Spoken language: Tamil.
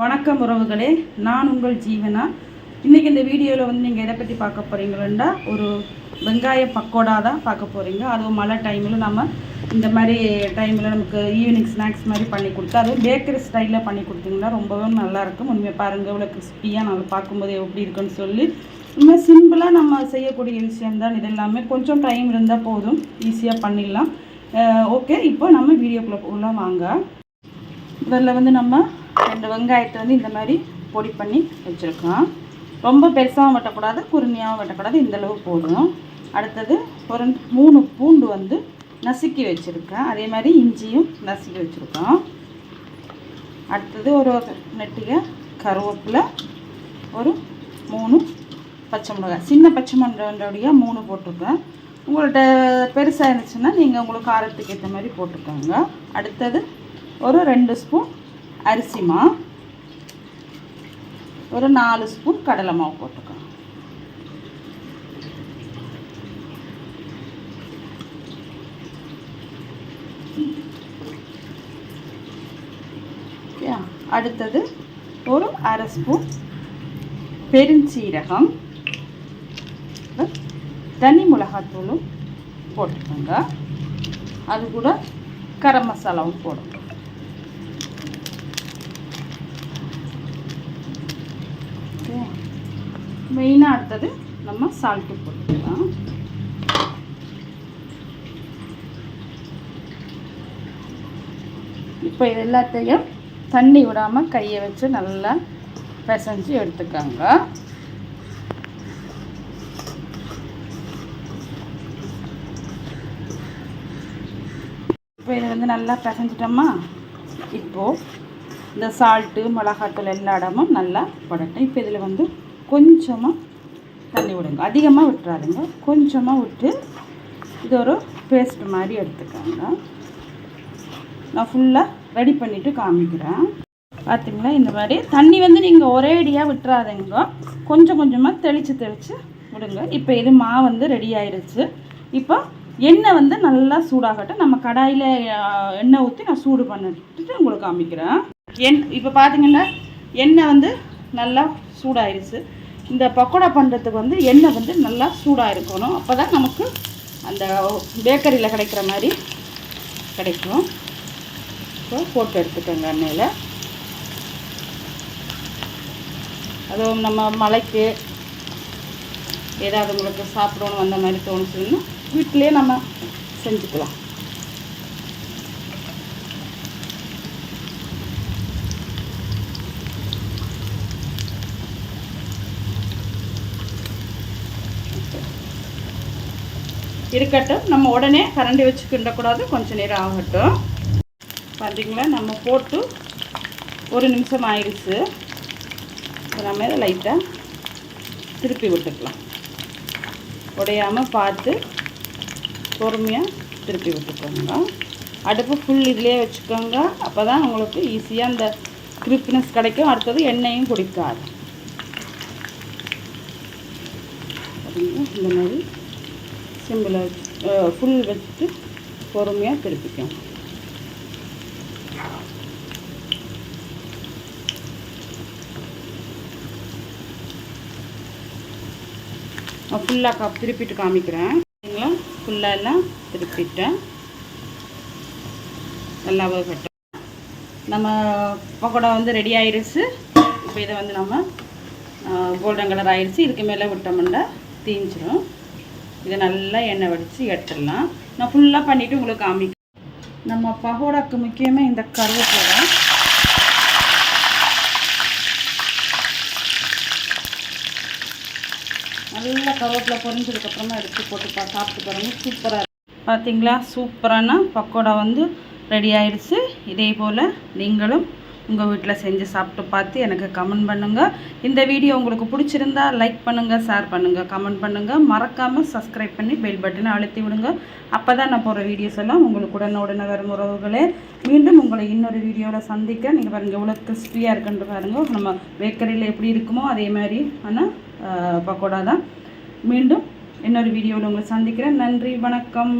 வணக்கம் உறவுகளே நான் உங்கள் ஜீவனா? இன்றைக்கி இந்த வீடியோவில் வந்து நீங்கள் எதை பற்றி பார்க்க போகிறீங்களா ஒரு வெங்காய பக்கோடா தான் பார்க்க போகிறீங்க அதுவும் மழை டைமில் நம்ம இந்த மாதிரி டைமில் நமக்கு ஈவினிங் ஸ்நாக்ஸ் மாதிரி பண்ணி கொடுத்தா அதுவும் பேக்கரி ஸ்டைலில் பண்ணி கொடுத்தீங்கன்னா ரொம்பவே நல்லாயிருக்கும். உண்மையை பாருங்கள் இவ்வளோ கிறிஸ்பியாக நல்லா பார்க்கும்போது எப்படி இருக்குன்னு சொல்லி. உண்மை சிம்பிளாக நம்ம செய்யக்கூடிய விஷயம்தான் இது எல்லாமே கொஞ்சம் டைம் இருந்தால் போதும் ஈஸியாக பண்ணிடலாம். ஓகே இப்போ நம்ம வீடியோக்குள்ளே போகலாம் வாங்க. இதில் வந்து நம்ம ரெண்டு வெங்காயத்தை வந்து இந்த மாதிரி பொடி பண்ணி வச்சுருக்கோம். ரொம்ப பெருசாகவும் வெட்டக்கூடாது குருணியாகவும் வெட்டக்கூடாது இந்தளவு போதும். அடுத்தது ஒரு மூணு பூண்டு வந்து நசுக்கி வச்சுருக்கேன். அதே மாதிரி இஞ்சியும் நசுக்கி வச்சுருக்கோம். அடுத்தது ஒரு நெட்டிக கருவேப்பிலை ஒரு மூணு பச்சை மிளகாய். சின்ன பச்சை மிளகாயோடைய மூணு போட்டிருக்கேன். உங்கள்கிட்ட பெருசாக இருந்துச்சுன்னா நீங்கள் உங்களுக்கு காரத்துக்கு ஏற்ற மாதிரி போட்டுக்கோங்க. அடுத்தது ஒரு ரெண்டு ஸ்பூன் அரிசி மாவு. ஒரு நாலு ஸ்பூன் கடலை மாவு போட்டுக்கோங்க அடுத்தது ஒரு அரை ஸ்பூன் பெருஞ்சீரகம். தனி மிளகாத்தூளும் போட்டுக்கோங்க. அது கூட கரம் மசாலாவும் போடுங்க மெயினாக அடுத்தது நம்ம சால்ட்டு போட்டுக்கலாம். இப்போ இது எல்லாத்தையும் தண்ணி விடாமல் கையை வச்சு நல்லா பிசைஞ்சு எடுத்துக்கோங்க. இப்போ இதை வந்து நல்லா பிசைஞ்சிட்டோமா? இப்போது இந்த சால்ட்டு மிளகாத்தூள் எல்லா இடமும் நல்லா படட்டும். இப்போ இதில் வந்து கொஞ்சமாக தண்ணி விடுங்க. அதிகமாக விட்டுறாதுங்க. கொஞ்சமாக விட்டு இது ஒரு பேஸ்ட் மாதிரி எடுத்துக்கோங்க. நான் ஃபுல்லாக ரெடி பண்ணிவிட்டு காமிக்கிறேன். பார்த்திங்களா இந்த மாதிரி தண்ணி வந்து நீங்கள் ஒரே அடியாக விட்டுறாதுங்க. கொஞ்சம் கொஞ்சமாக தெளித்து தெளித்து விடுங்க. இப்போ இது மா வந்து ரெடி ஆயிடுச்சு இப்போ எண்ணெய் வந்து நல்லா சூடாகட்டும். நம்ம கடாயில் எண்ணெய் ஊற்றி நான் சூடு பண்ணிட்டு உங்களுக்கு காமிக்கிறேன். எண் இப்போ பார்த்தீங்கன்னா எண்ணெய் வந்து நல்லா சூடாயிருச்சு. இந்த பக்கோடா பண்ணுறதுக்கு வந்து எண்ணெய் வந்து நல்லா சூடாக இருக்கணும் அப்போ தான் நமக்கு அந்த பேக்கரியில் கிடைக்கிற மாதிரி கிடைக்கும். இப்போ போட்டு எடுத்துக்கோங்க எண்ணெயில் அதுவும் நம்ம மலைக்கு ஏதாவது உங்களுக்கு சாப்பிடணும் அந்த மாதிரி தோணுச்சுன்னா வீட்டிலே நம்ம செஞ்சுக்கலாம். இருக்கட்டும். நம்ம உடனே கரண்டி வச்சு கிண்டக்கூடாது. கொஞ்சம் நேரம் ஆகட்டும். பார்த்தீங்களா நம்ம போட்டு ஒரு நிமிஷம் ஆயிடுச்சு. நம்ம இதை லைட்டாக திருப்பி விட்டுக்கலாம். உடையாமல் பார்த்து பொறுமையாக திருப்பி விட்டுக்கோங்க. அடுப்பு ஃபுல் இதிலே வச்சுக்கோங்க. அப்போ தான் உங்களுக்கு ஈஸியாக அந்த கிரிப்னஸ் கிடைக்கும். அடுத்தது எண்ணெயும் குடிக்காது இந்த மாதிரி சிம்பிள் ஃபுல் வச்சுட்டு பொறுமையாக திருப்பிக்கும் ஃபுல்லாக கப் திருப்பிட்டு காமிக்கிறேன். சரிங்களா? ஃபுல்லாக எல்லாம் திருப்பிட்டேன். நல்லா கட்டும் நம்ம பக்கோடா வந்து ரெடி ஆயிடுச்சு இப்போ இதை வந்து நம்ம கோல்டன் கலர் ஆயிடுச்சு இதுக்கு மேலே விட்டோம்னா தீஞ்சிரும். இதை நல்லா எண்ணெய் வடித்து எடுத்துடலாம். நான் ஃபுல்லாக பண்ணிவிட்டு உங்களுக்கு காமிக்க நம்ம பகோடாக்கு முக்கியமாக இந்த கருவேப்பிலை தான். நல்லா கருவேப்பிலை பொறிஞ்சதுக்கப்புறமா எடுத்து போட்டு பா சாப்பிட்டு பாருங்கள் சூப்பராக பார்த்தீங்களா சூப்பரான பக்கோடா வந்து ரெடி ஆயிடுச்சு. இதே போல் நீங்களும் உங்கள் வீட்டில் செஞ்சு சாப்பிட்டு பார்த்து எனக்கு கமெண்ட் பண்ணுங்கள் இந்த வீடியோ உங்களுக்கு பிடிச்சிருந்தா லைக் பண்ணுங்கள் ஷேர் பண்ணுங்கள் கமெண்ட் பண்ணுங்கள் மறக்காமல் சப்ஸ்கிரைப் பண்ணி பெல் பட்டனை அழுத்தி விடுங்க. அப்போ தான் நான் போகிற வீடியோஸ் எல்லாம் உங்களுக்கு உடனே வரும் உறவுகளே. மீண்டும் உங்களை இன்னொரு வீடியோவில் சந்திக்க. நீங்கள் பாருங்கள் எவ்வளோ கிறிஸ்பியாக இருக்குன்ற பாருங்கள் நம்ம பேக்கரியில் எப்படி இருக்குமோ அதே மாதிரி ஆனால் பக்கோடா தான். மீண்டும் இன்னொரு வீடியோவில் உங்களை சந்திக்கிறேன். நன்றி வணக்கம்.